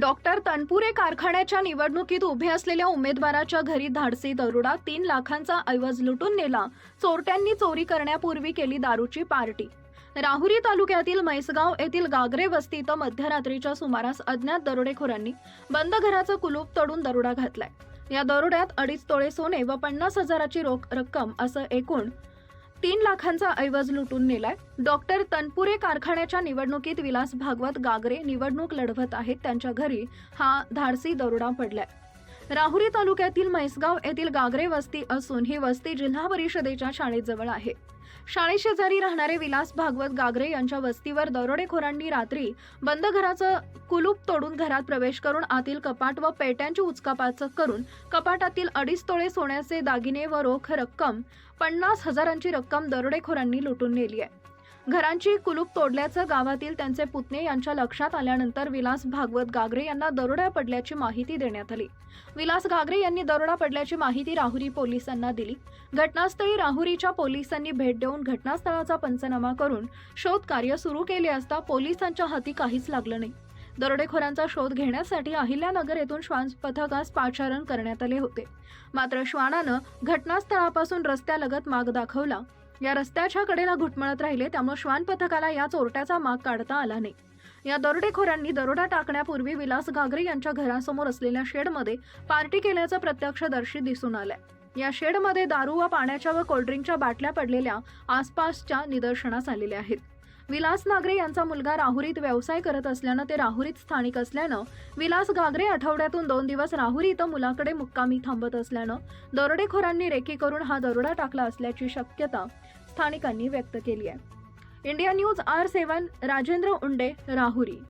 Doctor Tanpure कारखान्याच्या निवडणुकीत उभे असलेल्या उमेदवाराच्या घरी धाडसी दरोडा तीन लाखांचा ऐवज लुटून नेला. चोरट्यांनी चोरी करण्यापूर्वी केली दारूची पार्टी. राहुरी तालुक्यातील म्हैसगाव येथील गागरे वस्ती इथं मध्यरात्रीच्या सुमारास अज्ञात दरोडेखोरांनी बंद घराचं कुलूप तोडून दरोडा घातलाय. या दरोड्यात अडीच तोळे सोने व पन्नास हजाराची रोख रक्कम असं एकूण तीन लाखांचा ऐवज लुटून नेलाय. डॉक्टर तनपुरे कारखान्याच्या निवडणुकीत विलास भागवत गागरे निवडणूक लढवत आहेत. त्यांच्या घरी हा धाडसी दरोडा पडलाय. राहुरी तालुक्यातील म्हैसगाव येथील गागरे वस्ती असून ही वस्ती जिल्हा परिषदेच्या शाळेजवळ आहे. शाळेशेजारी राहणारे विलास भागवत गागरे यांच्या वस्तीवर दरोडेखोरांनी रात्री बंद घराचं कुलूप तोडून घरात प्रवेश करून आतील कपाट व पेट्यांची उचकापाचक करून कपाटातील अडीच तोळे सोन्याचे दागिने व रोख रक्कम पन्नास हजारांची रक्कम दरोडेखोरांनी लुटून नेली आहे. घरांची कुलूप तोडल्याचं गावातील त्यांचे पुतणे यांच्या लक्षात आल्यानंतर विलास भागवत गागरे यांना दरोडा पडल्याची माहिती देण्यात आली. विलास गागरे यांनी दरोडा पडल्याची माहिती राहुरी पोलिसांना दिली. घटनास्थळी राहुरीच्या पोलिसांनी भेट देऊन घटनास्थळाचा पंचनामा करून शोध कार्य सुरू केले असता पोलिसांच्या हाती काहीच लागलं नाही. दरोडेखोरांचा शोध घेण्यासाठी अहिल्यानगर येथून श्वान पथकास पाचारण करण्यात आले होते. मात्र श्वानानं घटनास्थळापासून रस्त्यालगत माग दाखवला. या रस्त्याच्या कडेला घुटमळत राहिले त्यामुळे श्वान पथकाला या चोरट्याचा माग काढता आला नाही. या दरोडेखोरांनी दरोडा टाकण्यापूर्वी विलास घागरे यांच्या घरासमोर असलेल्या शेडमध्ये पार्टी केल्याचं प्रत्यक्षदर्शी दिसून आलंय. या शेडमध्ये दारू व पाण्याच्या व कोल्ड्रिंकच्या बाटल्या पडलेल्या आसपासच्या निदर्शनास आलेल्या आहेत. विलास नागरे यांचा मुलगा राहुरीत व्यवसाय करत असल्यानं ते राहुरीत स्थानिक असल्यानं विलास गागरे आठवड्यातून दोन दिवस राहुरी इथं मुलाकडे मुक्कामी थांबत असल्यानं दरोडेखोरांनी रेकी करून हा दरोडा टाकला असल्याची शक्यता स्थानिकांनी व्यक्त केली आहे. India news R seven Rajendra Unde Rahuri